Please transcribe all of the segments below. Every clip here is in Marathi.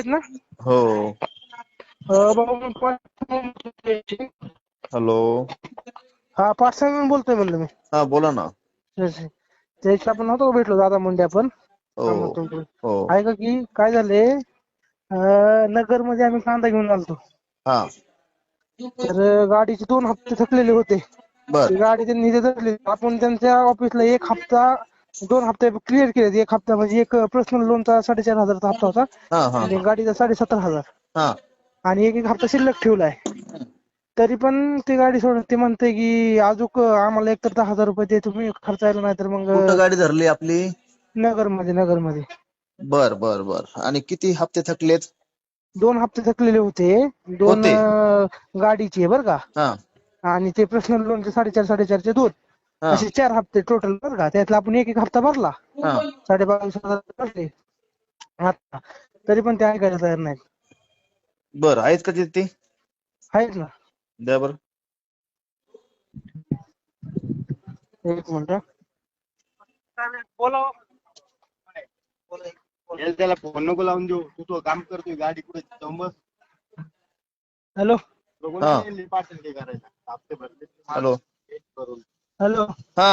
आहेत ना? हो. हॅलो. हा पाठसाहेब बोलतोय म्हणलं मी. हा बोला ना. त्याच्या आपण नव्हतो भेटलो दादा मुंडे आपण? हो हो ऐका की काय झालंय? नगरमध्ये आम्ही कांदा घेऊन आलतो. हा. तर गाडीचे दोन हप्ते थकलेले होते. गाडी त्यांनी आपण त्यांच्या ऑफिसला एक हप्ता दोन हप्ते क्लिअर केले एक हप्ता म्हणजे एक पर्सनल लोनचा साडेचार हजारचा हप्ता होता. हा हा आणि गाडीचा साडेसत्तर हजार. हा. आणि एक एक हप्ता शिल्लक ठेवलाय. तरी पण ती गाडी सोडून ते म्हणते की अजून आम्हाला एकतर दहा हजार रुपये दे तुम्ही खर्चायला नाही तर कुठं मग गाडी धरली आपली? नगरमध्ये नगरमध्ये बर बर बर. आणि किती हप्ते थकलेत? दोन हप्ते थकलेले होते. दोन होते? अं, गाडीचे बरं का. हा. आणि ते पर्सनल लोनचे साडेचार साडेचारचे दोन. असे चार हप्ते टोटल बरं का? त्यातला आपण एक एक हप्ता भरला. साडे बावीस हज़ार भरले. आता. तरी पण ते ऐकायला तयार नाहीत. बर आहेत का तिथे आहेत ना. द्या बर. एक मिनिट. बोला याला त्याला फ़ोन नको लावून देऊ. तू तो काम करतोय गाडी कुठे जाऊन बस. हॅलो. बघून हा. ये, पाटील ते करायला. हप्ते भरले. हॅलो. हॅलो. हा.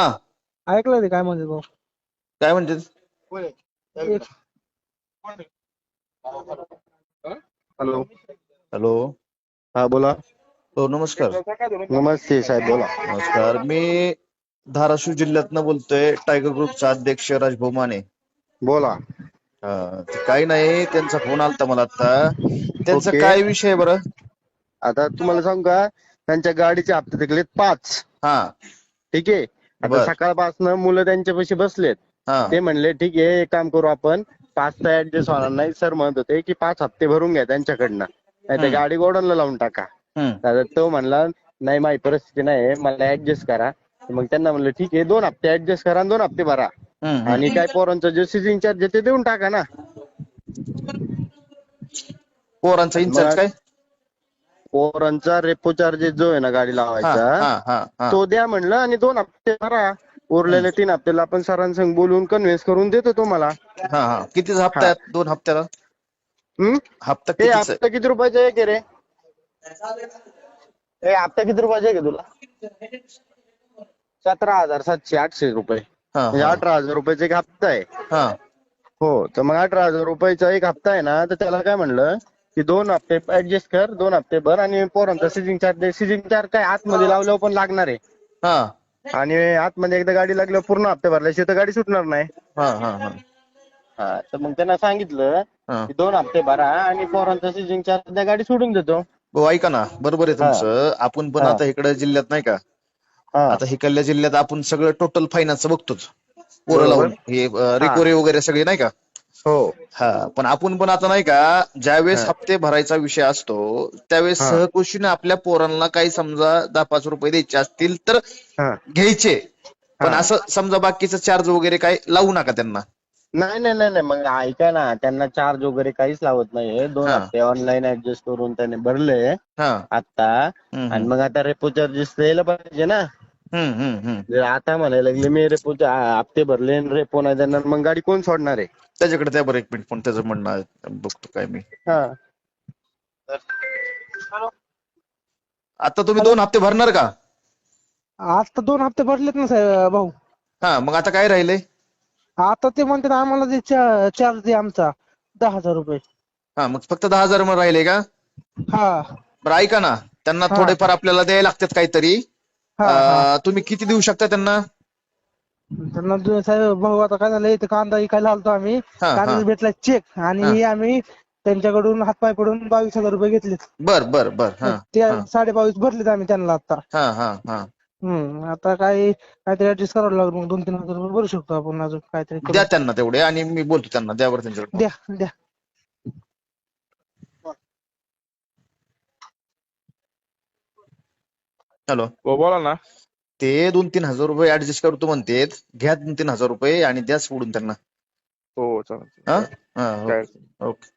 ऐकलं ते काय म्हणते भाऊ काय म्हणते हॅलो. हॅलो. हा बोला. हो नमस्कार. नमस्ते साहेब बोला. नमस्कार. मी धाराशिव जिल्ह्यातनं बोलतोय टायगर ग्रुपचा अध्यक्ष राजभाऊ माने. बोला. हा, ते काही नाही त्यांचा फोन आलता मला आता. त्यांचा. काय विषय आहे बरं? आता तुम्हाला सांगू का? त्यांच्या गाडीचे हप्ते थकलेत पाच. हा. ठीक आहे? बर. आता सकाळपासून मुलं त्यांच्यापाशी बसलेत. हा. ते म्हणले ठीक आहे एक काम करू आपण. पाच तर ऍडजस्ट होणार नाही. सर म्हणत होते की पाच हप्ते भरून घ्या त्यांच्याकडनं. नाही तर हम्म. गाडी गोडाऊनला लावून टाका. हम्म, तो म्हणला नाही माझी परिस्थिती नाही मला ऍडजस्ट करा. मग त्यांना म्हणलं ठीक आहे दोन हप्ते ऍडजस्ट करा आणि दोन हप्ते भरा. हम्म. आणि काय पोरांचं जे सिजिंग चार्ज ते देऊन टाका ना. पोरांचा इन्चार्ज मग- काय? पोरांचा रेपो चार्जेस जो आहे ना गाडी लावायचा तो द्या म्हणलं आणि दोन हप्ते भरा. उरलेले तीन हप्त्याला आपण सरांसंग बोलून कन्व्हिन्स करून देतो तुम्हाला. कितीचा हप्ता दोन हप्त्याला? हप्ता हे आहे? हप्ता किती रुपयाचा आहे की रे? हे हप्ता किती रुपयाचा आहे का तुला? सतरा हजार सातशे आठशे रुपये. म्हणजे अठरा हजार रुपयाचा एक हप्ता आहे. हा. हो तर मग अठरा हजार रुपयाचा एक हप्ता आहे ना तर त्याला काय म्हणलं? की दोन हप्ते ऍडजस्ट कर दोन हप्ते भर आणि पोरांचा सिजिंग चार्ज सिजिंग चार्ज काय आतमध्ये लावल्यावर पण लागणार आहे. हा. आणि आतमध्ये एकदा गाडी लागल्यावर पूर्ण हप्ते भरल्याशिवाय तर गाडी सुटणार नाही. हा हा हा. हा तर मग त्यांना सांगितलं हा. की दोन हप्ते भरा आणि पोरांचा सिजिंग चार्ज त्या गाडी सोडून देतो. भाऊ ऐका ना. बरोबर आहे तुमचं. आपण पण हा. आता इकडे जिल्ह्यात नाही का? हा. आता हिकडल्या जिल्ह्यात आपण सगळं टोटल फायनान्स बघतोच. पोरं बरोबर. लावून. हे रिकोरी वगैरे सगळे नाही का? हो हा पण आपण पण आता नाही का ज्यावेळेस. हप्ते भरायचा विषय असतो त्यावेळेस. सहकुशीने आपल्या पोरांना काही समजा दहा पाच रुपये द्यायचे असतील तर हा घ्यायचे पण. असं समजा बाकीचं चार्ज वगैरे काय लावू नका त्यांना नाही नाही नाही मग ऐका ना त्यांना चार्ज वगैरे काहीच लावत नाहीये दोन. हप्ते ऑनलाईन ऍडजस्ट करून त्याने भरले हा आता आणि मग आता रेपो चार्जेस द्यायला पाहिजे ना. जर आता म्हणायला लागले मी रेपो हप्ते भरले आणि रेपो नाही देणार. मग गाडी कोण सोडणार आहे? त्याच्याकडे त्या बरं एक मिनिट पण त्याचं म्हणणं आहे. बघतो काय मी. हा. आता तुम्ही दोन हप्ते भरणार का? आज तर दोन हप्ते भरलेत ना साहेब भाऊ. हा मग आता काय राहिले? आता ते म्हणतात आम्हाला ते चा- चार्ज दे आमचा दहा हजार रुपये. हा मग फक्त दहा हजार मग राहिले का? हा. बरं ऐका ना. त्यांना हा. थोडेफार आपल्याला द्यायला लागतात काहीतरी. अं, तुम्ही किती देऊ शकता त्यांना? त्यांना दु- साहेब भाऊ आता काय झालं इथे कांदा विकायला आलतो आम्ही. हा, कांदा. भेटला चेक आणि हा. हे आम्ही त्यांच्याकडून हातपाय पडून बावीस हजार रुपये घेतलेत. बर बर बर. हा ते हा. साडे बावीस भरलेत आम्ही त्यांना आता. हा हा हा. हम्म आता काय काहीतरी ऍडजस्ट करावं लागेल मग दोन तीन हजार रुपये भरू शकतो आपण अजून काहीतरी करून. द्या त्यांना तेवढे आणि मी बोलतो त्यांना द्या बरं त्यांच्याकडे. द्या द्या. हॅलो. हो बोला ना. ते दोन तीन हजार रुपये ऍडजस्ट करतो म्हणतेत घ्या दोन तीन हजार रुपये आणि द्या सोडून त्यांना. हो चालेल. हा? हा काय ओके.